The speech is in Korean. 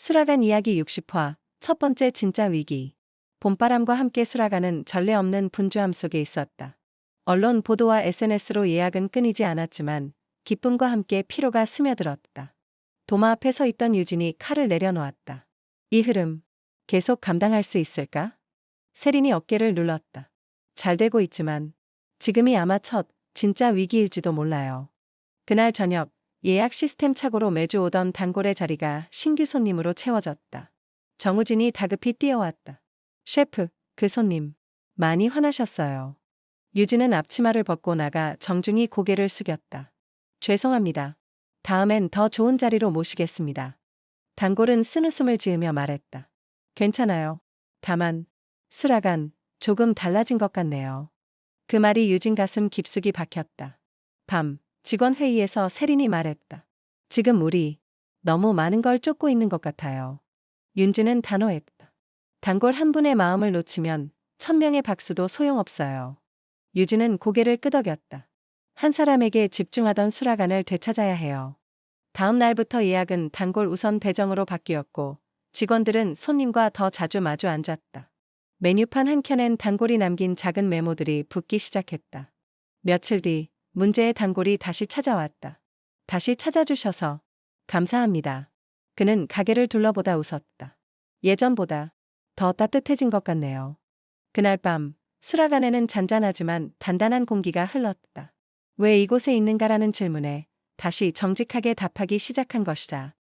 수라간 이야기 60화 첫 번째 진짜 위기. 봄바람과 함께 수라간은 전례 없는 분주함 속에 있었다. 언론 보도와 SNS로 예약은 끊이지 않았지만 기쁨과 함께 피로가 스며들었다. 도마 앞에 서 있던 유진이 칼을 내려놓았다. 이 흐름 계속 감당할 수 있을까? 세린이 어깨를 눌렀다. 잘 되고 있지만 지금이 아마 첫 진짜 위기일지도 몰라요. 그날 저녁 예약 시스템 착오로 매주 오던 단골의 자리가 신규 손님으로 채워졌다. 정우진이 다급히 뛰어왔다. 셰프, 그 손님. 많이 화나셨어요. 유진은 앞치마를 벗고 나가 정중히 고개를 숙였다. 죄송합니다. 다음엔 더 좋은 자리로 모시겠습니다. 단골은 쓴웃음을 지으며 말했다. 괜찮아요. 다만, 수라간, 조금 달라진 것 같네요. 그 말이 유진 가슴 깊숙이 박혔다. 밤, 직원 회의에서 세린이 말했다. 지금 우리 너무 많은 걸 쫓고 있는 것 같아요. 윤지는 단호했다. 단골 한 분의 마음을 놓치면 천명의 박수도 소용없어요. 유진은 고개를 끄덕였다. 한 사람에게 집중하던 수라간을 되찾아야 해요. 다음 날부터 예약은 단골 우선 배정으로 바뀌었고 직원들은 손님과 더 자주 마주 앉았다. 메뉴판 한 켠엔 단골이 남긴 작은 메모들이 붙기 시작했다. 며칠 뒤 문제의 단골이 다시 찾아왔다. 다시 찾아주셔서 감사합니다. 그는 가게를 둘러보다 웃었다. 예전보다 더 따뜻해진 것 같네요. 그날 밤 수라간에는 잔잔하지만 단단한 공기가 흘렀다. 왜 이곳에 있는가라는 질문에 다시 정직하게 답하기 시작한 것이다.